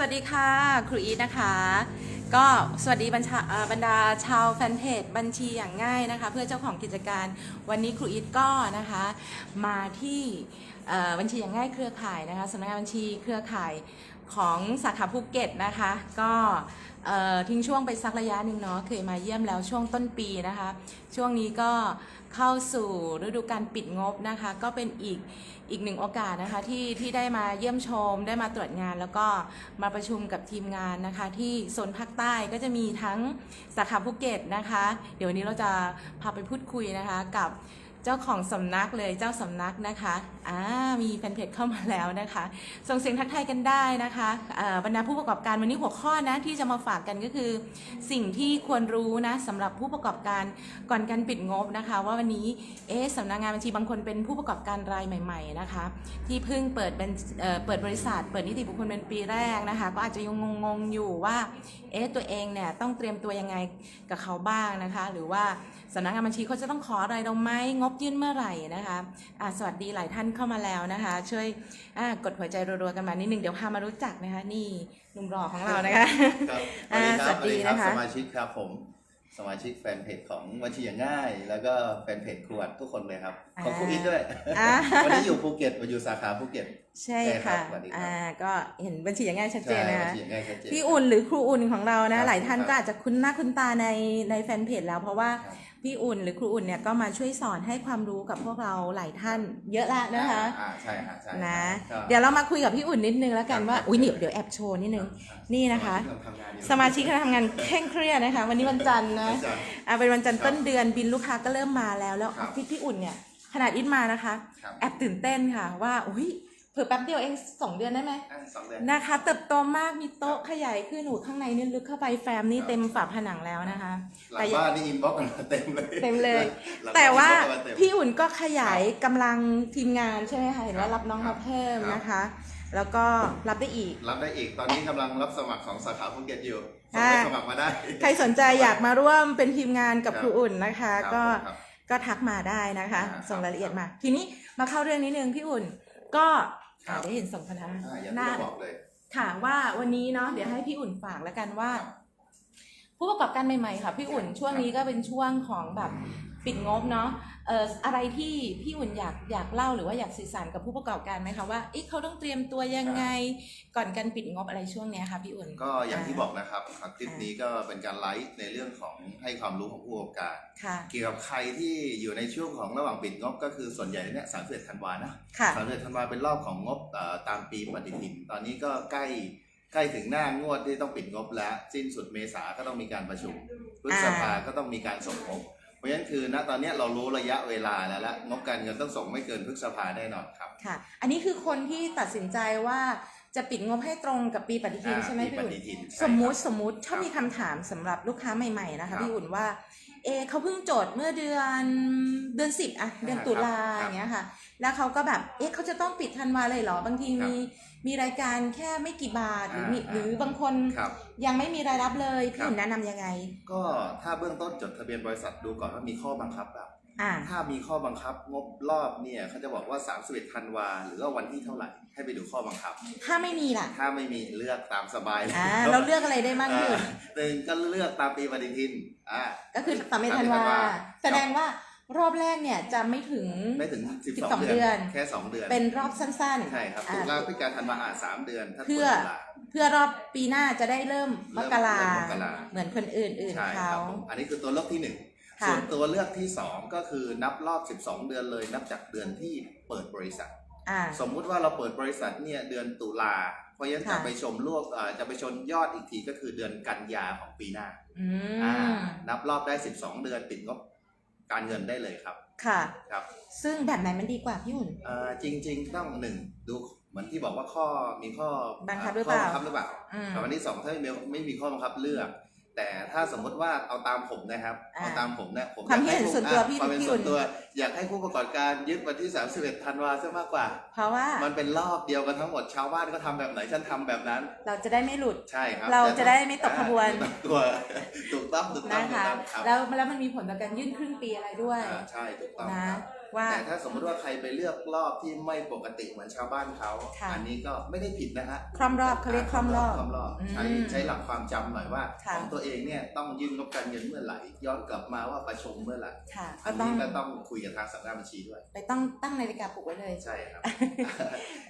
วัสดีค่ะครูอีทนะคะ ก็สวัสดีบรรชาบรรดาชาวแฟนเพจบัญชีอย่างง่ายนะคะ เพื่อเจ้าของกิจการวันนี้ครูอีทก็นะคะ มาที่บัญชีอย่างง่ายเครือข่ายนะคะสำนักงานบัญชีเครือข่ายของสาขาภูเก็ตนะคะ ก็ทิ้งช่วงไปสักระยะหนึ่งเนาะเคยมาเยี่ยมแล้วช่วงต้นปีนะคะ ช่วงนี้ก็ เข้าสู่ฤดูการปิดงบนะคะ ก็เป็นอีกอีกหนึ่งโอกาสนะคะที่ที่ได้มาเยี่ยมชม ได้มาตรวจงาน แล้วก็มาประชุมกับทีมงานนะคะ ที่โซนภาคใต้ก็จะมีทั้งสาขาภูเก็ตนะคะ เดี๋ยววันนี้เราจะพาไปพูดคุยนะคะกับ จ้าของสำนักเลยเจ้าสำนักนะคะอ่ามีแฟนเพจเข้ามาแล้วนะคะ ส่งเสียงทักทายกันได้นะคะบรรดาผู้ประกอบการวันนี้หัวข้อนะที่จะมาฝากกันก็คือ สิ่งที่ควรรู้นะสำหรับผู้ประกอบการก่อนการปิดงบนะคะ ว่าวันนี้เอ๊สำนักงานบัญชีบางคนเป็นผู้ประกอบการรายใหม่ ๆนะคะ ที่เพิ่งเปิดเป็นเปิดบริษัท เปิดนิติบุคคลเป็นปีแรกนะคะ ก็อาจจะยังงงๆอยู่ว่าเอ๊ตัวเองเนี่ยต้องเตรียมตัวยังไงกับเขาบ้างนะคะ หรือว่าสำนักงานบัญชีเขาจะต้องขออะไรเราไหมงบยื่นเมื่อไหร่นะคะอะสวัสดีหลายท่านเข้ามาแล้วนะคะ ช่วยอะกดหัวใจรัวๆกันมานิดนึงเดี๋ยวพามารู้จักนะคะ นี่หนุ่มหล่อของเรานะคะครับอ่าสวัสดีครับสวัสดีนะคะสมาชิกครับผมสมาชิกแฟนเพจของบัญชีอย่างง่าย แล้วก็แฟนเพจครวดทุกคนเลยครับ ของครูอิทด้วยอ่าวันนี้อยู่ภูเก็ตมาอยู่สาขาภูเก็ตใช่ใช่ครัค่ะบสวัสดีครับอ่าก็เห็นบัญชีอย่างง่ายชัดเจใช่นนะบัญคะชีอย่างง่ายชัดเจนพี่อุ่นหรือครูอุ่นของเราครันะบหลายท่านครับก็อาจจะคุ้นหน้าคุ้นตาในในแฟนเพจแล้วเพราะว่าครับ พี่อุ่นหรือครูอุ่นเนี่ยก็มาช่วยสอนให้ความรู้กับพวกเราหลายท่านเยอะละนะคะอ่าใช่ฮะใช่นะครับเดี๋ยวเรามาคุยกับพี่อุ่นนิดนึงแล้วกันว่าครับอุ้ยเดี๋ยวเดี๋ยวแอบโชว์นิดนึงนี่นะคะ สมาชิกคณะทำงานเคร่งเครียดนะคะ วันนี้วันจันทร์นะอาจารย์อ่าเป็นวันจันทร์ครับต้นเดือนบินลูกค้าก็เริ่มมาแล้วแล้วคอรัอบฟฟิศพี่อุ่นเนี่ยขนาดอินมานะคะครับแอบตื่นเต้นค่ะว่าอุ้ยเผื่อแป๊บเดียวเองสองเดือนได้ไหมอ่าสองเดือนนะคะ เติบโตมากมีโต๊ะขยายขึ้นหนูข้างในนี่ลึกเข้าไปแฟมนี่ครับเต็มฝาผนังแล้วนะคะ หลัแต่งบ้านนี่อินบ็อกซ์กันมาเต็มเลยเต็มเลยหลังบ้น แต่ว่า inbox กันมเต็ม พี่อุ่นก็ขยายกำลังทีมงานใช่ไหมคะเห็นว่าครับรับน้องมาเพิ่มครับ นะคะ แล้วก็รับได้อีก รับได้อีกตอนนี้กำลังรับสมัครของสาขาภูเก็ตอยู่ส่งอ่า ไปสมัครมาได้ ใครสนใจอยากมาร่วมเป็นทีมงานกับครับ ครูอุ่นนะคะครับก็ผมครับ ก็ทักมาได้นะคะ อ่าส่งครับรายละเอียดมา ทีนี้มาเข้าเรื่องนิดนึงพี่อุ่น ก็ ครับอ่าได้เห็นส่งพนักอ่าอย่างหที่น้าเราบอกเลย ค่ะว่าวันนี้เนาะเดี๋ยวให้พี่อุ่นฝากแล้วกันว่าครับผู้ประกอบการใหม่ๆค่ะ พี่อุ่นช่วงนี้ก็เป็นช่วงของแบบปิดงบเนาะเอ่ออะไรที่พี่อุ่นอยากอยากเล่าหรือว่าอยากสื่อสารกับผู้ประกอบการไหมคะว่าเอ๊ะเขาต้องเตรียมตัวยังไงก่อนการปิดงบอะไรช่วงเนี้ยค่ะพี่อุ่นก็อย่างที่บอกนะครับคลิปนี้ก็เป็นการไลฟ์ในเรื่องของให้ความรู้ของผู้ประกอบการค่ะเกี่ยวกับใครที่อยู่ในช่วงของระหว่างปิดงบก็คือส่วนใหญ่เนี่ยสามสิบธันวานะค่ะสามสิบธันวาเป็นรอบของงบเอ่อตามปีปฏิทิน ตอนนี้ก็ใกล้ใกล้ถึงหน้างวดที่ต้องปิดงบแล้ว สิ้นสุดเมษาก็ต้องมีการประชุมพฤษภาก็ต้องมีการส่งงบ เพราะฉะนั้นคือณตอนเนี้ยเรารู้ระยะเวลาแล้วละงบการเงินต้องส่งไม่เกินพฤษภาแน่นอนครับค่ะ อันนี้คือคนที่ตัดสินใจว่าจะปิดงบให้ตรงกับปีปฏิทินอ่าใช่ไหมปีพี่ปอุ่นฏิทินใช่สมมุติครับสมมุติถ้าครับมีคำถามสำหรับลูกค้าใหม่ๆนะครัคะบพี่อุ่นว่า เอะเขาเพิ่งโจทย์เมื่อเดือนเดือนสิบอะเดือนอ่าตุลาครับอย่างเงี้ยค่ะ แล้วเขาก็แบบเอ๊ะเขาจะต้องปิดธันวาเลยเหรอบางทีครับมีมีรายการแค่ไม่กี่บาทหรือมีอ่าหรือบางคนครับยังไม่มีรายรับเลยพี่ครับอุ่นแนะนำยังไง ก็ถ้าเบื้องต้นจดทะเบียนบริษัทดูก่อนว่ามีข้อบังคับแบบอ่า ถ้ามีข้อบังคับงบรอบเนี่ยเขาจะบอกว่า31ธันวาหรือว่าวันที่เท่าไหร่ให้ไปดูข้อบังคับ ถ้าไม่มีล่ะ ถ้าไม่มีเลือกตามสบายเลยอ่าเราเลือกอะไรได้บ้างพี่อุ่นหนึ่งก็เลือกตามปีปฏิทินอ่าก็คือสามเมธันวาแสดงว่ารอบแรกเนี่ยจะไม่ถึงไม่ถึง 12 12เดืเดืออนนแค่ 2 เดือน เป็นรอบสั้นๆ ใช่ครับอ่าตุลาพฤศจิกาธันวาอ่าสามเดือนถ้าเพื่อตุลาเพื่อรอบปีหน้าจะได้เริ่มมกราเริ่มมกราเหมือนคนอื่นใช่ๆคเขารับผมอันนี้คือตัวเลือกที่หนึ่งค่ะ ส่วนตัวเลือกที่สองก็คือนับรอบ 12 เดือนเลย นับจากเดือนที่เปิดบริษัทอ่าสมมุติว่าเราเปิดบริษัทเนี่ยเดือนตุลา เพราะฉะนั้นค่ะจะไปชมลวกเอ่อจะไปชนยอดอีกทีก็คือเดือนกันยาของปีหน้าอือ่ามนับรอบได้ 12 เดือนปิดงบการเงินได้เลยครับ ค่ะครับ ซึ่งแบบไหนมันดีกว่าพี่หุ่นเอ่อจริง ๆ ต้องหนึ่งดูเหมือนที่บอกว่าข้อมีข้อบังคับหรือเปล่าข้อบังคับหรือเปล่าอืมแต่วันที่สองถ้าไม่มีไม่มีข้อบังคับเลือก แต่ถ้าสมมติว่าเอาตามผมนะครับ อ่าเอาตามผมเนี่ยผมความอยกให้คิดเห็นผู้ส่วนตัวอะพี่ความเป็นพี่ส่วนอุ่น ตัว อยากให้ผู้ประกอบการยึดวันที่ 31ธันวาซะมากกว่า เพราะว่ามันเป็นรอบเดียวกันทั้งหมดชาวบ้านก็ทำแบบไหนฉันทำแบบนั้น เราจะได้ไม่หลุด ใช่ครับเราจะได้ไม่ตกขบวน อ่าตัวถูกต้องถูกต้องนะถูกคะต้องครับแล้วแล้วมันมีผลต่อการยื่นครึ่งปีอะไรด้วยอ่าใช่ถูกต้องนะ ครับ ว่าแต่ถ้าสมมติว่าใครไปเลือกรอบที่ไม่ปกติเหมือนชาวบ้านเขาค่ะอันี้ก็ไม่ได้ผิดนะฮะคล่อมรอบเขาเรียกคล่อมรอบคล่อมรอบใช้อืมใช้หลักความจำหน่อยว่าค่ะของตัวเองเนี่ยต้องยื่นงบการเงินเมื่อไหร่ย้อนกลับมาว่าประชุมเมื่อไหร่ค่ะอัก็นต้องนี้ก็ต้องคุยกับทางสำนักงานบัญชีด้วยไปต้องตั้งนาฬิกาปลุกไว้เลยใช่ครับ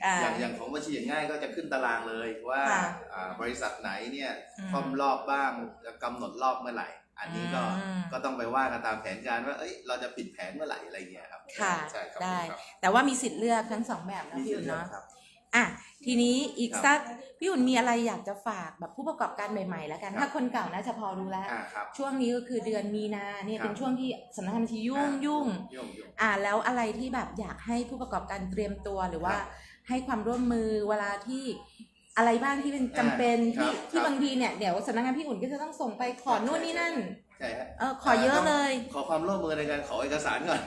อ่าอย่างอย่างของบัญชีอย่างง่ายก็จะขึ้นตารางเลยว่าค่ะอ่าบริษัทไหนเนี่ยอืมคล่อมรอบบ้างจะกำหนดรอบเมื่อไหร่ อันนี้ก็อืมก็ต้องไปว่ากันตามแผนการว่า เอ้ยเราจะปิดแผนเมื่อไหร่อะไรเงี้ยครับค่ะใช่ครับได้ ครับแต่ว่ามีสิทธิ์เลือกทั้งสองแบบนะมีพี่สิทอุ่นธิ์เลือกเนาะครับ อะทีนี้อีกครับสักพี่อุ่นมีอะไรอยากจะฝากแบบผู้ประกอบการใหม่ๆแล้วกัน ครับ ถ้าคนเก่าน่าจะพอรู้แล้ว อ่าครับ ช่วงนี้ก็คือเดือนมีนาเนี่ยครับ เป็นช่วงที่สำนักงานบัญชียุ่งยุ่งยุ่งยุ่งอ่าแล้วอะไรที่แบบอยากให้ผู้ประกอบการเตรียมตัวหรือว่าครับ ให้ความร่วมมือเวลาที่ อะไรบ้างที่เป็นจำเป็นอ่าที่ครับ ที่ครับบางทีเนี่ยเดี๋ยวสำนักงานพี่อุ่นก็จะต้องส่งไปขอนู่นนี่นั่น ใช่ฮะเออขอเยอะเลย ขอความร่วมมือในการขอเอกสารก่อน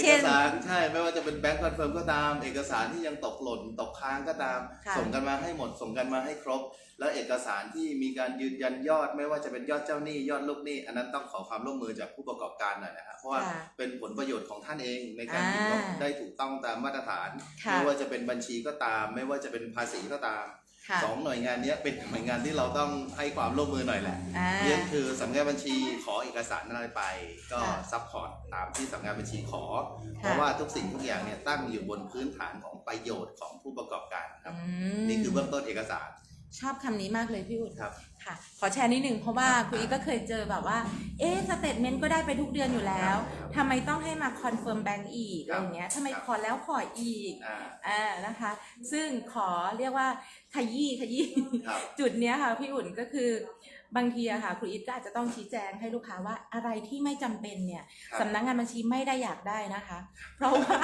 เช่เอนกสารใช่ไม่ว่าจะเป็นแบงก์คอนเฟิร์มก็ตาม เอกสารที่ยังตกหล่นตกค้างก็ตามค่ะส่งกันมาให้หมดส่งกันมาให้ครบ แล้วเอกสารที่มีการยืนยันยอด ไม่ว่าจะเป็นยอดเจ้าหนี้ยอดลูกหนี้อันนั้นต้องขอความร่วมมือจากผู้ประกอบการหน่อยนะครับเพราะว่าค่ะเป็นผลประโยชน์ของท่านเองในการบินงบอ่าได้ถูกต้องตามมาตรฐานค่ะไม่ว่าจะเป็นบัญชีก็ตาม ไม่ว่าจะเป็นภาษีก็ตาม ค่ะสองหน่วยงานเนี้ยเป็นหน่วยงานที่เราต้องให้ความร่วมมือหน่อยแหละอ่า เรื่องคือสำนักงานบัญชีขอเอกสารอะไรไป ก็ค่ะซัพพอร์ตตามที่สำนักงานบัญชีขอ เพค่ะราะว่าทุกสิ่งทุกอย่างเนี่ยตั้งอยู่บนพื้นฐานของประโยชน์ของผู้ประกอบการครับ อืมนี่คือเบื้องต้นเอกสาร ชอบคำนี้มากเลยพี่อุ่นครับ ค่ะ ขอแชร์นิดนึงเพราะว่าคุณอีกก็เคยเจอแบบว่า เอ๊ะสเตทเมนต์ก็ได้ไปทุกเดือนอยู่แล้วทำไมต้องให้มาคอนเฟิร์มแบงก์อีกครัอะบไรอย่างเงี้ยทำไมครับขอแล้วขออีกอ่าอ่านะคะ ซึ่งขอเรียกว่าขยี้ขยี้ครับจุดเนี้ยค่ะพี่อุ่นก็คือบางทีอะค่ะครูอิทก็อาจจะต้องชี้แจงให้ลูกค้าว่าอะไรที่ไม่จำเป็นเนี่ยครับสำนักงานบัญชีไม่ได้อยากได้นะคะ เพราะว่า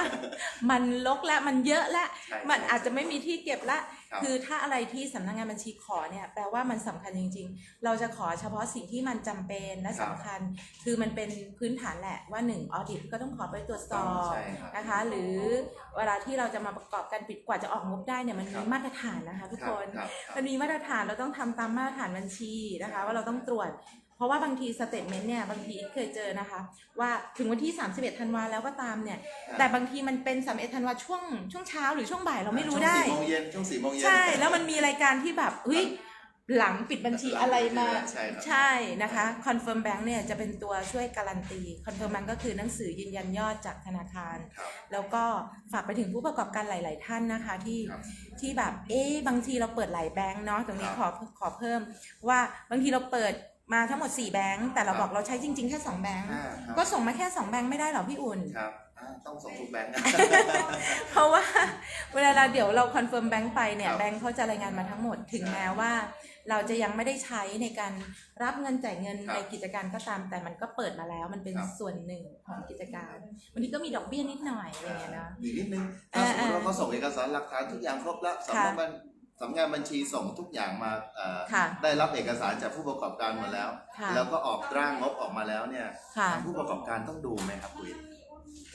มันลกและมันเยอะและใช่มันอาจจะไม่มีที่เก็บละ ครับคือถ้าอะไรที่สำนักงานบัญชีขอเนี่ยแปลว่ามันสำคัญจริง ๆ เราจะขอเฉพาะสิ่งที่มันจำเป็นและสำคัญ คือมันเป็นพื้นฐานแหละว่าหนึ่งออดิตก็ต้องขอไปตรวจสอบใช่ครับนะคะ หรือเวลาที่เราจะมาประกอบการปิดกว่าจะออกงบได้เนี่ยมันครัมีบมาตรฐานนะคะ ทุกคนรับมันมีมาตรฐานเราต้องทำตามมาตรฐานบัญชีนะคะ ว่าเราต้องตรวจ เพราะว่าบางทีสเตทเมนต์เนี่ยบางทีเคยเจอนะคะ ว่าถึงวันที่ 31ธันวาแล้วก็ตามเนี่ย แต่บางทีมันเป็น31ธันวาช่วงช่วงเช้าหรือช่วงบ่ายเราไม่รู้ได้ ช่วงสี่โมงเย็นช่วงสี่โมงเย็น ใช่ แล้วมันมีรายการที่แบบเฮ้ยหลังปิดบัญชีอะไรมาใช่ครับใช่นะคะคอนเฟิร์มแบงค์เนี่ยจะเป็นตัวช่วยการันตีคอนเฟิร์มแบงค์ก็คือหนังสือยืนยันยอดจากธนาคาร ครับ แล้วก็ฝากไปถึงผู้ประกอบการหลาย ๆ ท่านนะคะที่ครับที่แบบเอ๊ะบางทีเราเปิดหลายแบงค์เนาะตรงนี้คขรัอบขอเพิ่มว่าบางทีเราเปิด มาทั้งหมด 4 แบงค์แต่เราครับบอกเราใช้จริง ๆ แค่ 2 แบงค์อ่าครับก็ส่งมาแค่ 2 แบงค์ไม่ได้หรอพี่อุ่น ครับอ่าต้องส่งทุกแบงค์นะ เพราะว่าเวลาเราเดี๋ยวเราคอนเฟิร์มแบงค์ไปเนี่ยครับแบงค์เขาจะรายงานมาทั้งหมดถึงใช่แม้ว่า เราจะยังไม่ได้ใช้ในการรับเงินจ่ายเงินครับในกิจการก็ตาม แต่มันก็เปิดมาแล้วมันเป็นครับ ส่วนหนึ่งของกิจการบางทีก็มีดอกเบี้ยนิดหน่อยอะไรอย่างเงี้ยนะอีกนิดนึงถ้าสมมติว่าเขาส่งเอกสารหลักฐานทุกอย่างครบแล้วสำนักงาน สำนักงานบัญชีส่งทุกอย่างมาเอ่อค่ะได้รับเอกสารจากผู้ประกอบการหมดแล้ว ค่ะแล้วก็ออกร่างงบออกมาแล้วเนี่ยค่ะ ทางผู้ประกอบการต้องดูไหมครับคุย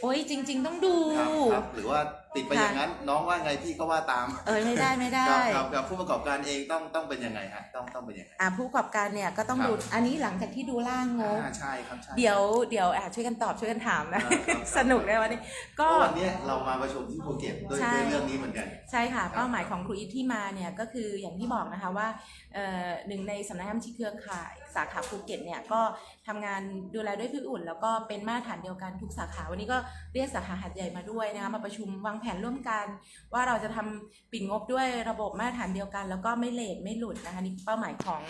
โอ้ยจริง ๆ ต้องดู ครับครับหรือว่า ติดไปอย่างนั้น น้องว่าไงพี่ก็ว่าตาม เอ้ยไม่ได้ไม่ได้ครับครับครับผู้ประกอบการเองต้องต้องเป็นยังไงฮะต้องต้องเป็นยังไงอ่าผู้ประกอบการเนี่ยก็ต้องครับดูอันนี้หลังจากที่ดูร่างงบอ่าใช่ครับใช่เดี๋ยวเดี๋ยวอะช่วยกันตอบช่วยกันถามนะครับครับสนุกเลยวันนี้เพก็ราะวันเนี้ยเรามาประชุมที่ภูเก็ตด้วยใช่ด้วยเรื่องนี้เหมือนกัน ใช่ค่ะครับเป้าหมายของครูอีทที่มาเนี่ยก็คืออย่างที่บอกนะคะว่าเอ่อหนึ่งในสำนักงานบัญชีเครือข่ายสาขาภูเก็ตเนี่ยก็ทำงานดูแลด้วยพี่อุ่น แล้วก็เป็นมาตรฐานเดียวกันทุกสาขา วันนี้ก็เรียกสาขาหัดใหญ่มาด้วยนะคะมาประชุมวางแผนร่วมกัน ว่าเราจะทำปิดงบด้วยระบบมาตรฐานเดียวกัน แล้วก็ไม่เลทไม่หลุดนะคะนี่เป้าหมายของ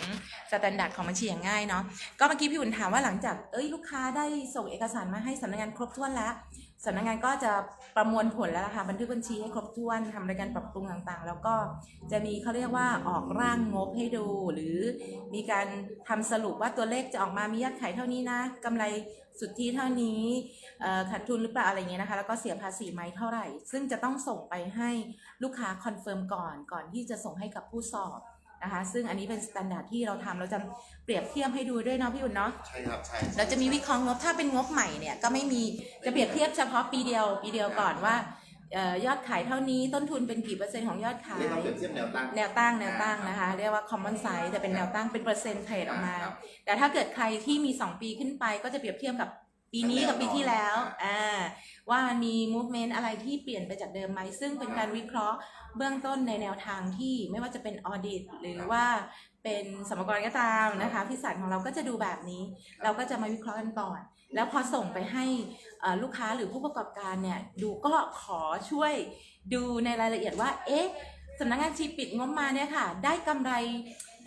สแตนดาร์ดของบัญชีอย่างง่ายเนาะก็เมื่อกี้พี่อุ่นถามว่าหลังจากเอ้ยลูกค้าได้ส่งเอกสารมาให้สำนักงานครบถ้วนแล้ว สำนักงานก็จะประมวลผลแล้วล่ะค่ะบันทึกบัญชีให้ครบถ้วนทำรายการปรับปรุงต่างๆ แล้วก็จะมีเขาเรียกว่าออกร่างงบให้ดู หรือมีการทำสรุปว่าตัวเลขจะออกมามียอดขายเท่านี้นะกำไรสุทธิเท่านี้อ่อขาดทุนหรือเปล่าอะไรเงี้ยนะคะ แล้วก็เสียภาษีไหมเท่าไหร่ ซึ่งจะต้องส่งไปให้ลูกค้าคอนเฟิร์มก่อนก่อนที่จะส่งให้กับผู้สอบ นะคะ ซึ่งอันนี้เป็นสแตนดาร์ดที่เราทำเราจะเปรียบเทียบให้ดูด้วยเนาะพี่อุ่นเนาะ ใช่ครับใช่เราจะมีวิเคราะห์งบถ้าเป็นงบใหม่เนี่ยก็ไม่มีจะเปรียบเทียบเฉพาะปีเดียว ปีเดียวก่อนว่าเอ่อยอดขายเท่านี้ต้นทุนเป็นกี่เปอร์เซ็นต์ของยอดขาย เรียกว่าเปรียบเทียบแนวตั้ง แนวตั้งแนวตั้งนะคะ เรียกว่า common size แต่เป็นแนวตั้งเป็นเปอร์เซ็นต์เทรดออกมา ครับ แต่ถ้าเกิดใครที่มี 2 ปีขึ้นไปก็จะเปรียบเทียบกับปีนี้กับปีที่แล้วแน่นอนอ่าว่ามันมี movement อะไรที่เปลี่ยนไปจากเดิมไหมซึ่งเป็นการวิเคราะห์ เบื้องต้นในแนวทางที่ไม่ว่าจะเป็น audit หรือว่าเป็นสมกรก็ตามนะคะพิสันของเราก็จะดูแบบนี้ เราก็จะมาวิเคราะห์กันก่อน แล้วพอส่งไปให้เอ่อลูกค้าหรือผู้ประกอบการเนี่ยดูก็ขอช่วยดูในรายละเอียดว่าเอ๊ะสำนักงานชีปิดงบมาเนี่ยค่ะ ได้กำไร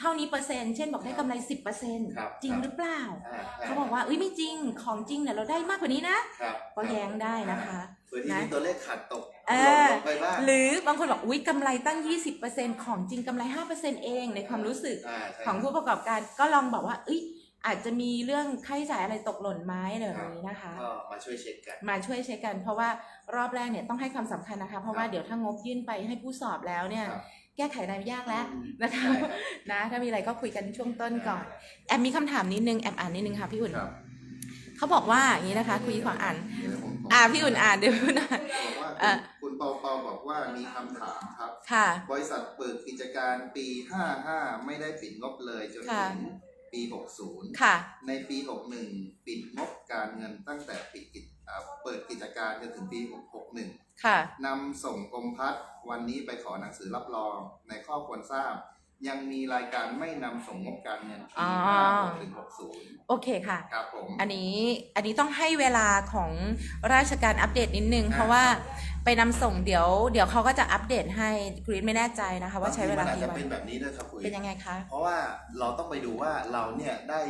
เท่านี้เปอร์เซ็นต์เช่นบอกได้กำไร 10%เปอร์เซ็นต์ครับจริงหรือเปล่า อ่ใช่เขาบอกว่าเอ้ยไม่จริงของจริงเนี่ยเราได้มากกว่านี้นะครับก็แย้งได้นะคะ เผื่อที่นะมีตัวเลขขาดตกเอลอดลงไปบ้างหรือบางคนบอกอุ้ยกำไรตั้ง 20%ของจริงกำไร 5%เองในความรู้สึกอ่าใช่ ของผู้ประกอบการก็ลองบอกว่า เอ้ย อาจจะมีเรื่องค่าใช้จ่ายอะไรตกหล่นไหมอะไรแบบนี้นะคะ ก็มาช่วยเช็คกัน มาช่วยเช็คกัน เพราะว่ารอบแรกเนี่ยต้องให้ความสำคัญนะคะ เพราะว่าเดี๋ยวถ้างบยื่นไปให้ผู้สอบแล้วเนี่ย ครับ แก้ไขอะไรยากแล้วนะคะใช่ครับนะถ้ามีอะไรก็คุยกันช่วงต้นก่อนแอมมีคำถามนิดนึงแอมอ่านนิดนึงค่ะพี่อุ่นครับเขาบอกว่าอย่างนี้นะคะคุยของอ่านเดี๋ยวผมผมอ่าพี่อุ่นอ่านเดี๋ยวพี่อุ่นอ่านบอกว่าอะคุณคุณเปาเปาบอกว่ามีคำถามครับค่ะ บริษัทเปิดกิจการปี 55 ไม่ได้ปิดงบเลยจนค่ะถึงปี 60 ค่ะ ในปี 61 ปิดงบการเงินตั้งแต่ปิดกิจอ่าเปิดกิจการจนถึงปี 61 ค่ะ นำส่งกรมพัฒน์วันนี้ไปขอหนังสือรับรองในข้อควรทราบ ยังมีรายการไม่นำส่งงบการเงินอ๋ปีอ56ถึง60โอเคค่ะ ครับผมอันนี้อันนี้ต้องให้เวลาของราชการอัปเดตนิดนึงอ่าเพราะว่า ไปนำส่งเดี๋ยว เดี๋ยวเขาก็จะอัปเดตให้กรีนไม่แน่ใจนะคะ ว่าใช้เวลาบงทีกี่มันอาจจะวันเป็นแบบนี้ด้วยครับคุย เป็นยังไงคะ เพราะว่าเราต้องไปดูว่าเราเนี่ยได้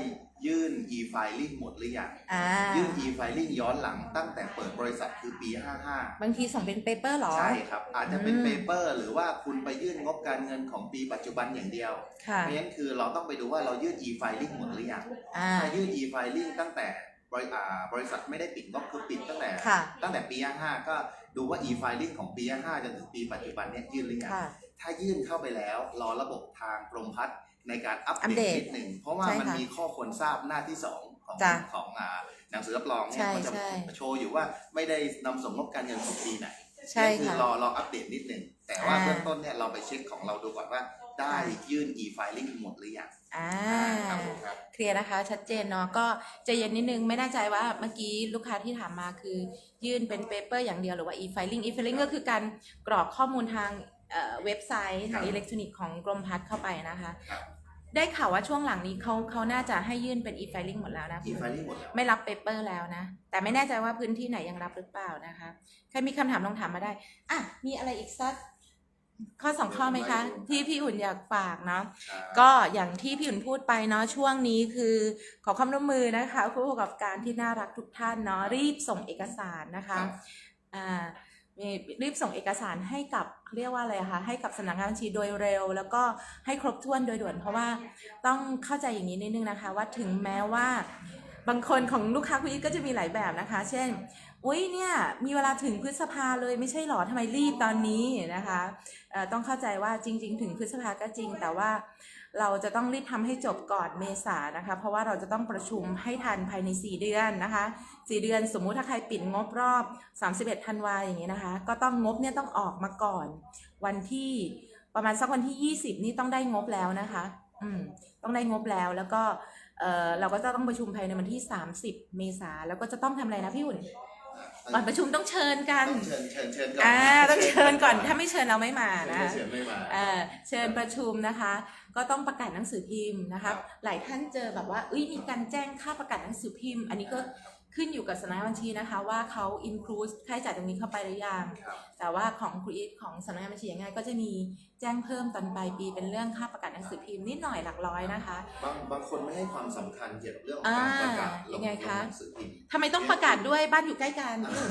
ยื่น e-filing หมดหรือยัง อ่า ยื่น e-filing ย้อนหลังตั้งแต่เปิดบริษัทคือปี55บางทีส่งเป็นเปเปอร์หรอใช่ครับ อาจจะเป็นอืม เปเปอร์ หรือว่าคุณไปยื่นงบการเงินของปีปัจจุบันอย่างเดียว ค่ะ เพราะฉะนั้นคือเราต้องไปดูว่าเรายื่น e-filing หมดหรือยัง อ่า ถ้ายื่น e-filing ตั้งแต่บริอ่าบริษัทไม่ได้ปิดงบคือปิดตั้งแต่ ค่ะ ตั้งแต่ปี 55 ก็ ดูว่า e-filing ของปี55จนถึงปีปัจจุบันเนี่ยยื่นหรือยังค่ะ ถ้ายื่นเข้าไปแล้ว รอระบบทางกรมพัฒน์ในการอัปอัปเดเดตตนิดหนึ่ง เพราะว่าใช่มันค่ะมีข้อควรทราบหน้าที่ 2 ของจ้ะของอ่าหนังสือรับรองเนี่ใช่ยมันจะใช่ โชว์อยู่ว่าไม่ได้นำส่งงบการเงินของปีไหนใช่นั่นคือค่ะ รอรออัปเดตนิดหนึ่งแต่ว่าอ่า เบื้องต้นเนี่ยเราไปเช็คของเราดูก่อนว่าได้ยื่น e-filing หมดหรือยัง อ่าครับผมครับ เคลียร์นะคะ ชัดเจนเนาะก็ใจเย็นนิดนึงไม่แน่ใจว่าเมื่อกี้ลูกค้าที่ถามมาคือ ยื่นเป็นเปเปอร์อย่างเดียวหรือว่า e-filing e-filing ก็คือการกรอกข้อมูลทางเอ่อเว็บไซต์ทางครับอิเล็กทรอนิกส์ของกรมพัฒน์เข้าไปนะคะ ครับ ได้ข่าวว่าช่วงหลังนี้เขาเขาน่าจะให้ยื่นเป็น e-filing หมดแล้วนะ e-filing หมดแล้ว ไม่รับเปเปอร์แล้วนะ แต่ไม่แน่ใจว่าพื้นที่ไหนยังรับหรือเปล่านะคะ ใครมีคำถามลองถามมาได้ อะ มีอะไรอีกสัก ข้อสองข้อไหมคะ ที่พี่อุ่นอยากฝากเนาะอ่าก็อย่างที่พี่อุ่นพูดไปเนาะช่วงนี้คือขอความร่วมมือนะคะ ผู้ประกอบการที่น่ารักทุกท่านเนาะรีบส่งเอกสารนะครัคะบอ่ามีรีบส่งเอกสารให้กับเรียกว่าอะไรอะคะให้กับสำนักงานบัญชีโดยเร็ว แล้วก็ให้ครบถ้วนโดยด่วน เพราะว่าต้องเข้าใจอย่างนี้นิดนึงนะคะ ว่าถึงแม้ว่าบางคนของลูกค้าคุณอีทก็จะมีหลายแบบนะคะ เช่น อุ้ยเนี่ยมีเวลาถึงพฤษภาเลยไม่ใช่หรอทำไมรีบตอนนี้นะคะต้องเข้าใจว่าจริง ๆ ถึงพฤษภาก็จริง แต่ว่าเราจะต้องรีบทำให้จบก่อนเมษานะคะ เพราะว่าเราจะต้องประชุมให้ทันภายใน 4 เดือนนะคะ 4 เดือนสมมุติถ้าใครปิดงบรอบ 31ธันวาอย่างนี้นะคะ ก็ต้องงบเนี่ยต้องออกมาก่อน วันที่ประมาณสักวันที่ 20 นี่ต้องได้งบแล้วนะคะ อืมต้องได้งบแล้วแล้วก็เออเราก็จะต้องประชุมภายในวันที่ 30 เมษาแล้วก็จะต้องทำอะไรนะพี่อุ่น ก่อนประชุมต้องเชิญกันต้องเชิญเชิญเชิญก่อนอ่าต้องเชิญก่อนถ้าไม่เชิญเราไม่มานะไม่เชิญไม่มาเอ่อเชิญประชุมนะคะ ก็ต้องประกาศหนังสือพิมพ์นะคะครับหลายท่านเจอแบบว่าเอ้ยมีการแจ้งค่าประกาศหนังสือพิมพ์ อันนี้ก็ ขึ้นอยู่กับสำนักงานบัญชีนะคะว่าเขา include ค่าใช้จ่ายตรงนี้เข้าไปหรือยังครับแต่ว่าของครูอีทของสำนักงานบัญชียังไงก็จะมีแจ้งเพิ่มตอนปลายปีเป็นเรื่องค่าประกาศหนังสือพิมพ์นิดหน่อยหลักร้อยนะคะ บางบางคนไม่ให้ความสำคัญเกี่ยวกับเรื่องของการประกาศอ่าลยังงไงคะลงหนังสือพิมพ์ทำไมต้องประกาศด้วยบ้านอยู่ใกล้กันพี่อุ่น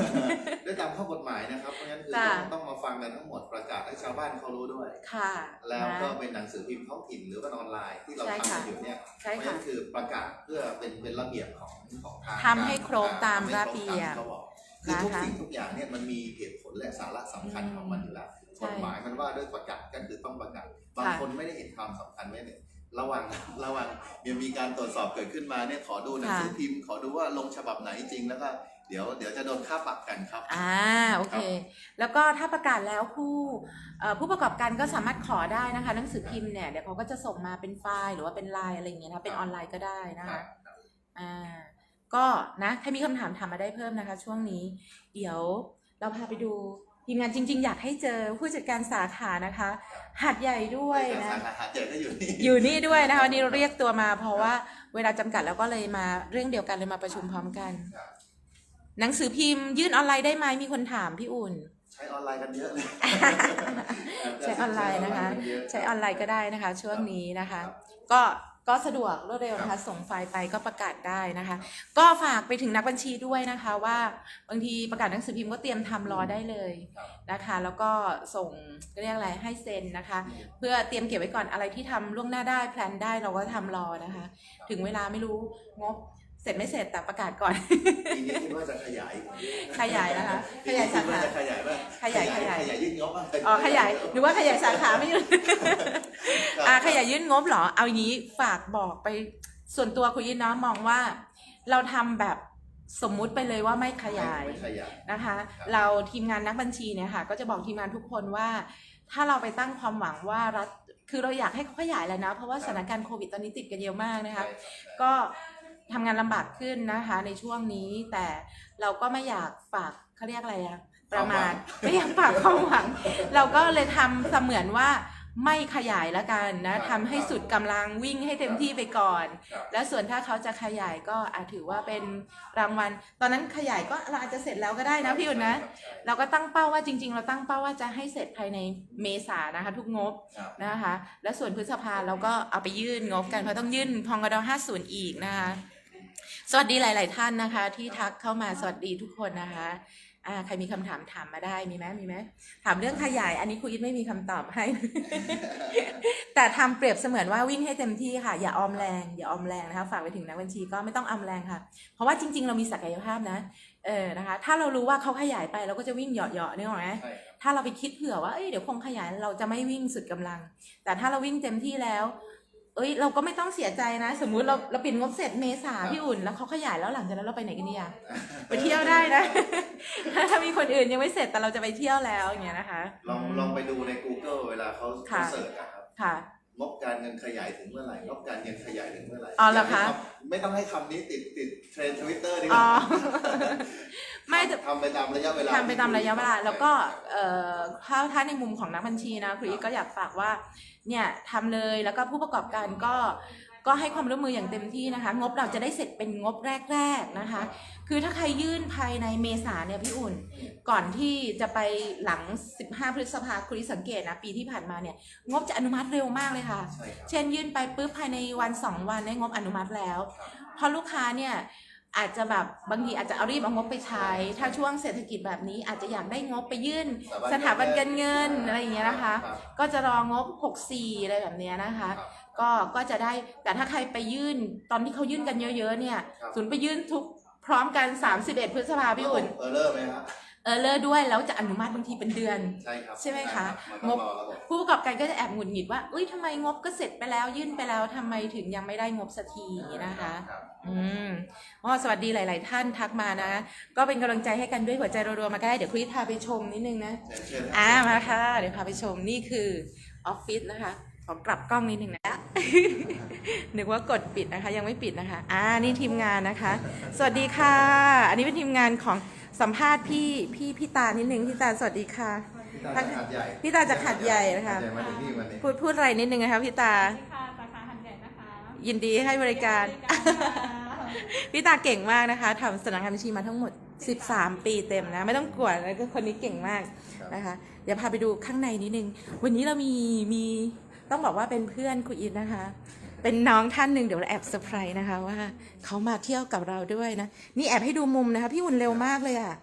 ด้วยตามข้อกฎหมายนะครับเพราะฉะนั้นคือจ้ะต้องต้องมาฟังกันทั้งหมดประกาศให้ชาวบ้านเขารู้ด้วยค่ะ แล้วก็นะเป็นหนังสือพิมพ์ท้องถิ่นหรือว่าออนไลน์ที่เราใช่ทำค่ะกันอยู่เนี่ยใช่เพราะฉะค่ะนั้นคือประกาศเพื่อเป็นเป็นระเบียบของของทางทำให้ครบตามทำให้ระเบียบคตามที่เขาบอกคือทุกนะคะสิ่งทุกอย่างเนี่ยมันมีเหตุผลและสาระสำคัญของมันอยู่แล้วใช่กฎหมายมันว่าด้วยประกาศก็คือต้องประกาศบางค่ะ คนไม่ได้เห็นความสำคัญไว้เนี่ยระวังระวังเดี๋ยวมีการตรวจสอบเกิดขึ้นมาเนี่ยขอดูหนังสือพิมพ์ ขอดูว่าลงฉบับไหนจริงแล้วก็เดี๋ยวเดี๋ยวจะโดนค่าปรับกันครับ อ่าโอเค แล้วก็ถ้าประกาศแล้วผู้เอ่อผู้ประกอบการก็สามารถขอได้นะคะหนังสือพิมพ์เนี่ยเดี๋ยวเขาก็จะส่งมาเป็นไฟล์หรือว่าเป็นไลน์อะไรอย่างเงี้ยนะเป็นออนไลน์ก็ได้นะครัคะบ อ่า ก็นะถ้ามีคำถามถามมาได้เพิ่มนะคะ ช่วงนี้เดี๋ยวเราพาไปดูทีมงานจริง ๆ อยากให้เจอผู้จัดการสาขานะคะหัดใหญ่ด้วยในนะสาขาหาดใหญ่ก็อยู่นี่ อยู่นี่ด้วยนะคะวันนี้เราเรียกตัวมาเพราะว่าเวลาจำกัดแล้วก็เลยมาเรื่องเดียวกันเลยมาประชุมพร้อมกัน ครับ หนังสือพิมพ์ยื่นออนไลน์ได้ไหมมีคนถามพี่อุ่น ใช้ออนไลน์กันเยอะเลยใช้ออนไลน์นะคะ ใช้ออไลกันเยอะใช้ออนไลน์ก็ได้นะคะ ช่วงนี้นะคะครับก็ ก็สะดวกรวดเร็วนะคะส่งไฟล์ไปก็ประกาศได้นะคะ ก็ฝากไปถึงนักบัญชีด้วยนะคะว่าบางทีประกาศหนังสือพิมพ์ก็เตรียมทำรอได้เลยครับนะคะ แล้วก็ส่งเรียกอะไรให้เซ็นนะคะ เพื่อเตรียมเก็บไว้ก่อนอะไรที่ทำล่วงหน้าได้แพลนได้เราก็ทำรอนะคะ ถึงเวลาไม่รู้งบ เสร็จไม่เสร็จแต่ประกาศก่อน ปีนี้คิดว่าจะขยายขยายนะคะขปียายนี้สาคิดว่าขาจะขยายป่ะขยายขยาย ขยายยื่นงบป่ะอ๋อขยายหรือว่าขยายสาขาไม่ใช่ครับ อ่าขยายยื่นงบเหรอ เอาอย่างนี้ฝากบอกไปส่วนตัวคุณยินเนาะมองว่า เราทำแบบสมมุติไปเลยว่าไม่ขยาย ไม่ขยาย นะคะ ครับ เราทีมงานนักบัญชีเนี่ยค่ะก็จะบอกทีมงานทุกคนว่า ถ้าเราไปตั้งความหวังว่ารัฐคือเราอยากให้เขาขยายแหล้วนะ เพราะว่าสถานการณ์โควิดตอนนี้ติดกันเยอะมากนะคะ ใช่ครับ ก็ ทำงานลำบากขึ้นนะคะ ในช่วงนี้แต่เราก็ไม่อยากฝากเขาเรียกอะไรอะประมาทไม่อยากฝากความหวัง เราก็เลยทำเสมือนว่าไม่ขยายแล้วกันนะทำให้สุดกำลังวิ่งให้เต็มที่ไปก่อนครับแล้วส่วนถ้าเขาจะขยายก็อาจถือว่าเป็นรางวัล ตอนนั้นขยายก็เราอาจจะเสร็จแล้วก็ได้นะพี่อุ่นนะ เราก็ตั้งเป้าว่าจริง ๆ เราตั้งเป้าว่าจะให้เสร็จภายในเมษานะคะ ทุกงบครับนะคะ และส่วนพฤษภาเราก็เอาไปยื่นงบกันเพราะต้องยื่นพองกด50 อีกนะคะ สวัสดีหลาย ๆ ท่านนะคะ ที่ทักเข้ามาสวัสดีทุกคนนะคะอ่าใครมีคำถามถามมาได้มีไหมมีไหมถามเรื่องขยาย อันนี้ครูอิทไม่มีคำตอบให้ แต่ทำเปรียบเสมือนว่าวิ่งให้เต็มที่ค่ะ อย่าออมแรงอย่าออมแรงนะคะฝากไปถึงนักบัญชีก็ไม่ต้องออมแรงค่ะ เพราะว่าจริง ๆ เรามีศักยภาพนะเออนะคะ ถ้าเรารู้ว่าเขาขยายไปเราก็จะวิ่งเหยาะๆนึกออกไหมใช่ครับถ้าเราไปคิดเผื่อว่าเอ้ยเดี๋ยวคงขยายเราจะไม่วิ่งสุดกำลัง แต่ถ้าเราวิ่งเต็มที่แล้ว เอ้ย เราก็ไม่ต้องเสียใจนะ สมมุติเราเราปิดงบเสร็จเมษาพี่อุ่น แล้วเขาขยายแล้วหลังจากนั้นเราไปไหนกันดีอะไปเที่ยวได้นะ ถ้ามีคนอื่นยังไม่เสร็จแต่เราจะไปเที่ยวแล้วอย่างเงี้ยนะคะ ลองลองไปดูใน Google เวลาเขาค่ะเขาเสิร์ชอะครับ ค่ะ งบการเงินขยายถึงเมื่อไหร่งบการเงินขยายถึงเมื่อไหร่อ๋อเหรอคะยากให้ำไม่ต้องให้คำนี้ติดติดเทรนทวิตเตอร์ดีกอ๋ว่าอไม่แต่ ทำไปตามระยะเวลา ทำไปตามระยะเวลาแล้วก็เอ่อถ้าถ้าในมุมของนักบัญชีนะครูอีทก็อยากฝากว่าเนี่ยทำเลยแล้วก็ผู้ประกอบการก็ ก็ให้ความร่วมมืออย่างเต็มที่นะคะ งบเราจะได้เสร็จเป็นงบแรก ๆนะคะ คือถ้าใครยื่นภายในเมษาเนี่ยพี่อุ่น ก่อนที่จะไปหลัง 15 พฤษภาคุณสังเกตนะปีที่ผ่านมาเนี่ยงบจะอนุมัติเร็วมากเลยค่ะ เช่นยื่นไปปุ๊บภายในวัน 2 วันได้งบอนุมัติแล้วเพราะลูกค้าเนี่ยอาจจะแบบบางทีอาจจะเอารีบเอางบไปใช้ ถ้าช่วงเศรษฐกิจแบบนี้อาจจะอยากได้งบไปยื่น สถาบันการเงินอะไรอย่างเงี้ยนะคะ ก็จะรองบ 64อะไรแบบเนี้ยนะคะ ก็ก็จะได้แต่ถ้าใครไปยื่นตอนที่เขายื่นกันเยอะๆเนี่ยครับ ศูนย์ไปยื่นทุกพร้อมกัน 31 พฤษภาพี่อุ่นเออเลอร์ไหมครับเออเลอร์ด้วยแล้วจะอนุมัติบางทีเป็นเดือน ใช่ครับใช่ไหมคะมันต้องรอระบบผู้ประกอบการก็จะแอบหงุดหงิดว่าเอ้ยทำไมงบก็เสร็จไปแล้วยื่นไปแล้วทำไมถึงยังไม่ได้งบสักทีนะคะ รับ อืมอ๋อสวัสดีหลาย ๆ ท่านทักมานะ ก็เป็นกำลังใจให้กันด้วยหัวใจรัวๆมาก็ได้ เดี๋ยวคริสพาไปชมนิดนึงนะ เชิญเชิญอ่ามาค่ะ เดี๋ยวพาไปชมนี่คือออฟฟิศนะคะ ขอกลับกล้องนิดนึงนะ นึกว่ากดปิดนะคะ ยังไม่ปิดนะคะ อ่า นี่ทีมงานนะคะ สวัสดีค่ะ อันนี้เป็นทีมงานของสัมภาษณ์พี่พี่พี่ตานิดนึงพี่ตาสวัสดีค่ะ พี่ตาจากหัดใหญ่พี่ตาจากหาดใหญ่นะคะหัดใหญ่มาถึงนี่วันนี้พูดพูดอะไรนิดนึงนะคะพี่ตา สวัสดีค่ะสาขาหันใหญ่นะคะยินดีให้บริการบริการค่ะพี่ตาเก่งมากนะคะทำสำนักงานบัญชีมาทั้งหมด 13 ปีเต็มนะ ไม่ต้องกลัวนะก็คนนี้เก่งมากนะคะ เดี๋ยวพาไปดูข้างในนิดนึง วันนี้เรามีมี ต้องบอกว่าเป็นเพื่อนคุณอินนะคะ เป็นน้องท่านหนึ่งเดี๋ยวเราแอบเซอร์ไพรส์นะคะว่าเขามาเที่ยวกับเราด้วยนะ นี่แอบให้ดูมุมนะคะ พี่หุ่นเร็วมากเลยอะ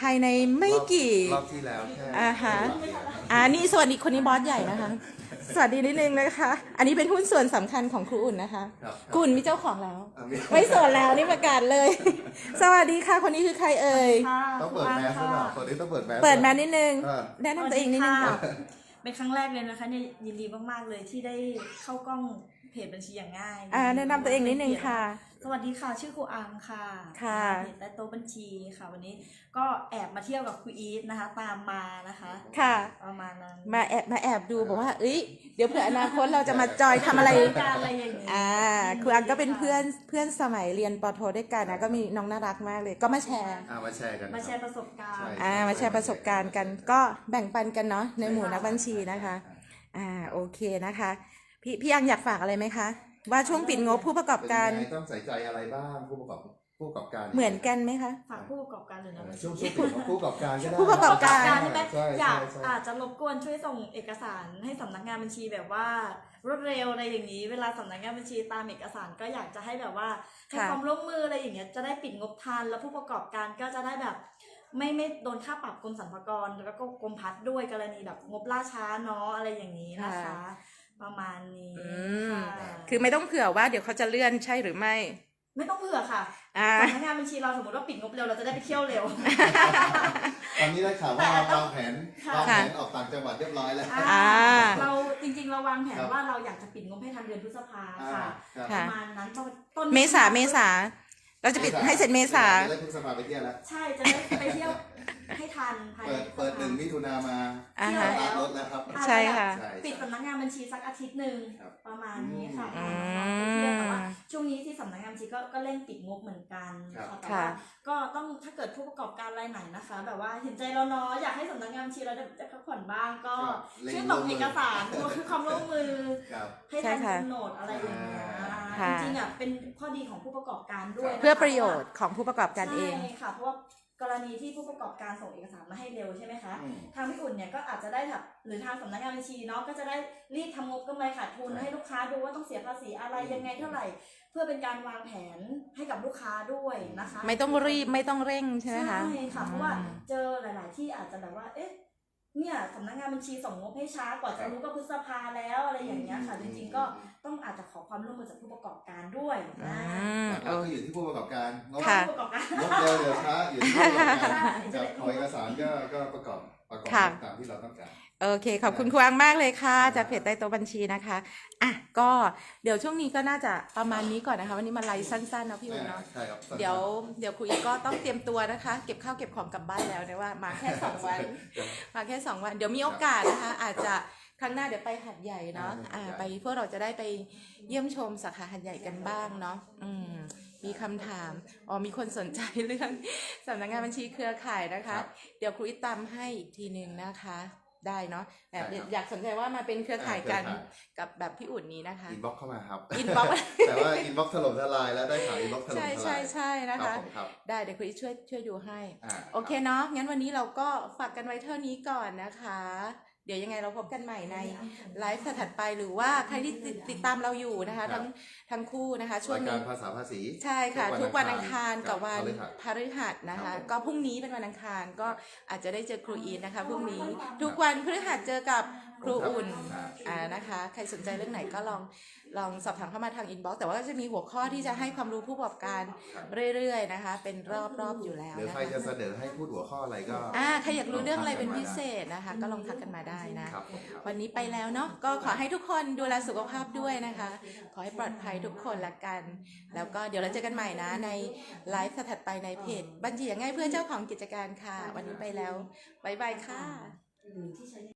ภายในไม่กี่รอบที่แล้วแค่อ่าฮะอ่านี่สวัสดีคนนี้บอสใหญ่นะคะ สวัสดีนิดนึงนะคะ อันนี้เป็นหุ้นส่วนสำคัญของครูอุ่นนะคะครับครูอุ่นมีเจ้าของแล้วอะมีไม่สวนแล้วนี่ประกาศเลย สวัสดีค่ะคนนี้คือใครเอ่ยค่ะต้องเปิดแมสหรือเปล่าตอนนี้ต้องเปิดแมสเปิดมานิดนึงเออแนะนำตัวเองนิดนึงค่ะ เป็นครั้งแรกเลยนะคะเนี่ยยินดีมากๆเลยที่ได้เข้ากล้องเพจบัญชีอย่างง่ายอ่าแนะนำตัวเองนิดนึงค่ะ สวัสดีค่ะ ชื่อครูอังค่ะค่ะเพจใต้โต๊ะบัญชีค่ะ วันนี้ก็แอบมาเที่ยวกับครูอีทนะคะ ตามมานะคะ ค่ะ ประมาณนั้น มาแอบมาแอบดูบอกว่า เอ้ย เดี๋ยวเผื่ออนาคตเราจะมาจอยทำอะไรการอะไรอย่างนี้อ่าครูอังก็เป็นเพื่อนเพื่อนสมัยเรียนปอโทด้วยกันนะก็มีน้องน่ารักมากเลย ก็มาแชร์ อ่ามาแชร์กันมาแชคร์บประสบการณ์ใช่อ่ามาแชร์ประสบการณ์กัน ก็แบ่งปันกันเนาะในหมู่นักบัญชีนะคะ อ่าโอเคนะคะ พี่พี่อังอยากฝากอะไรไหมคะ ว่าช่วงปิดงบผู้ประกอบการ เป็นยังไงต้องใส่ใจอะไรบ้างผู้ประกอบผู้ประกอบการเหมือนกันไหมคะ ฝากผู้ประกอบการหรือนักบัญชีช่วงช่วงปิดของผู้ประกอบการก็ได้ผู้ประกอบการ ใช่ไหมใช่อใช่ยากใช่อาจจะรบกวนช่วยส่งเอกสารให้สำนักงานบัญชีแบบว่ารวดเร็วอะไรอย่างนี้ เวลาสำนักงานบัญชีตามเอกสารก็อยากจะให้แบบว่าให้ค่ะ ความร่วมมืออะไรอย่างเงี้ยจะได้ปิดงบทันแล้วผู้ประกอบการก็จะได้แบบ ไม่ไม่โดนค่าปรับกรมสรรพากรแล้วก็กรมพัฒน์ด้วยกรณีแบบงบล่าช้าเนาะอะไรอย่างนี้นะคะค่ะ ประมาณนี้อืม ค่ะคือไม่ต้องเผื่อว่าเดี๋ยวเขาจะเลื่อนใช่หรือไม่ ไม่ต้องเผื่อค่ะอ่า สำนักงานบัญชีเราสมมติว่าปิดงบเร็วเราจะได้ไปเที่ยวเร็ว ตอนนี้ได้ข่าวว่าวางแผนค่ะ วางแผนออกต่างจังหวัดเรียบร้อยแล้ว อ่า เราจริงๆเราวางแผนครับ ว่าเราอยากจะปิดงบให้ทันเดือนพฤษภาอ่าค่ะครับปค่ะระมาณนั้นต้นเมษาเมษาเราจะปิดให้เสร็จเมษาจะได้เพิ่งสภาไปเที่ยวแล้ว ใช่จะได้ไปเที่ยว ให้ทันภายเปิในดเปิดหนึ่งมิถุนามาอ่าเที่ยวฮะ ตาแล้มวรถแล้วครับ ใช่ค่ะ ใช่ ปิดสำนักงานบัญชีสักอาทิตย์หนึ่งครับ ประมาณนี้ค่ะอืไปเที่ยวมแต่ว่าช่วงนี้ที่สำนักงานบัญชีก็ก็เร่งปิดงบเหมือนกันครับค่ะแต่ค่ะว่าก็ต้องถ้าเกิดผู้ประกอบการรายไหนนะคะ แบบว่าเห็นใจเราเนาะอยากให้สำนักงานบัญชีเราได้ได้พักผ่อนบ้างก็ก็เร่งช่วยส่งเอกสารความร่วมมือ ครับ ให้ใช่ทันค่ะกำหนดอะไรอย่างเงี้ยค่ะ จริงๆอะเป็นข้อดีของผู้ประกอบการด้วยนคเพื่อประโยชน์ของผู้ประกอบการเอง ใช่ค่ะเพราะว่า กรณีที่ผู้ประกอบการส่งเอกสารมาให้เร็วใช่ไหมคะ อืม ทางพี่อุ่นเนี่ยก็อาจจะได้แบบหรือทางสำนักงานบัญชีเนาะก็จะได้รีบทำงบกำไรขาดทุนใช่ให้ลูกค้าดูว่าต้องเสียภาษีอะไรอืมยังไงเท่าไหร่ เพื่อเป็นการวางแผนให้กับลูกค้าด้วยนะคะ ไม่ต้องรีบไม่ต้องเร่งใช่ไหมคะ ใช่ค่ะเพราะว่าอืมเจอหลาย ๆ ที่อาจจะแบบว่า เอ๊ะ เนี่ยสำนักงานบัญชีส่งงบให้ช้ากว่าจะรู้ก็พฤษภาแล้วอะไรอย่างเงี้ยค่ะ จริงๆก็ต้องอาจจะขอความร่วมมือจากผู้ประกอบการด้วยอืนะมแล้วโอก็อยู่ที่ผู้ประกอบการงบค่ะผู้ประกอบการงบเร็วเดี๋ยวช้าอยู่ที่ผู้ประกอบการใช่กับขอเอกสารก็ก็ประกอบประกอบค่ะตามที่เราต้องการ โอเค ขอบคุณครูอังมากเลยค่ะ จากเพจใต้โต๊ะบัญชีนะคะอะก็เดี๋ยวช่วงนี้ก็น่าจะประมาณนี้ก่อนนะคะ วันนี้มาไลฟ์สั้นๆเนาะพี่อุ่นเนาะใช่ครับเดี๋ยวเดี๋ยวครูอีกก็ต้องเตรียมตัวนะคะ เก็บข้าวเก็บของกลับบ้านแล้วนะว่า มาแค่สองวันมาแค่สองวัน เดี๋ยวมีโอกาสนะคะ อาจจะครั้งหน้าเดี๋ยวไปหัดใหญ่เนาะอ่า ไปพวกเราจะได้ไปเยี่ยมชมสาขาหัดใหญ่กันบ้างเนาะอืมมีคำถามอ๋อมีคนสนใจเรื่องสำนักงานบัญชีเครือข่ายนะคะครับเดี๋ยวครูอีกตามให้อีกทีหนึ่งนะคะ ได้เนาะแบบได้ครับ อยากสนใจว่ามาเป็นเครือข่ายกันเครือข่ายกับแบบพี่อุ่นนี้นะคะ อินบ็อกเข้ามาครับ inbox แต่ว่าอินบ็อกถล่มทลายแล้วได้ข่าวอินบ็อกถล่มใช่ทใช่ลายใช่นะครัคะ บผมครับได้เดี๋ยวครูอีกช่วยช่วยดูให้อ่าโอเคเนาะงั้นวันนี้เราก็ฝากกันไว้เท่านี้ก่อนนะคะ เดี๋ยวยังไงเราพบกันใหม่ในไลฟ์ถัดไปหรือว่าใครที่ติดติดตามเราอยู่นะคะ ทั้งทั้งคู่นะคะช่วงรายกานี้รภาษาภาษี ใช่ค่ะ ทุกวันอังคารกับวันพฤหัสพฤหัสนะครัคะบผมก็พรุ่งนี้เป็นวันอังคารก็อาจจะได้เจอครูอีทนะคะพรุ่งนี้ทุกวันพฤหัสเจอกับครูอุ่นอ่าอ่านะคะ ใครสนใจเรื่องไหนก็ลอง ลองสอบถามเข้ามาทางอินบ็อกซ์แต่ว่าก็จะมีหัวข้อที่จะให้ความรู้ผู้ประกอบการครับเรื่อยๆนะคะ เป็นรอบๆอยู่แล้วหรือนะใครคะจะเสนอให้พูดหัวข้ออะไรก็อ่าใครอยากรู้เรื่องอะไรเป็นพิเศษนะคะ ก็ลองทักกันมาได้นะ ครับผมครับ วันนี้ไปแล้วเนาะก็ขอให้ทุกคนดูแลสุขภาพด้วยนะคะ ขอให้ปลอดภัยทุกคนละกัน แล้วก็เดี๋ยวเราเจอกันใหม่นะในไลฟ์ถัดไปในเพจบัญชีอย่างง่ายเพื่อเจ้าของกิจการค่ะ วันนี้ไปแล้ว บ๊ายบายค่ะ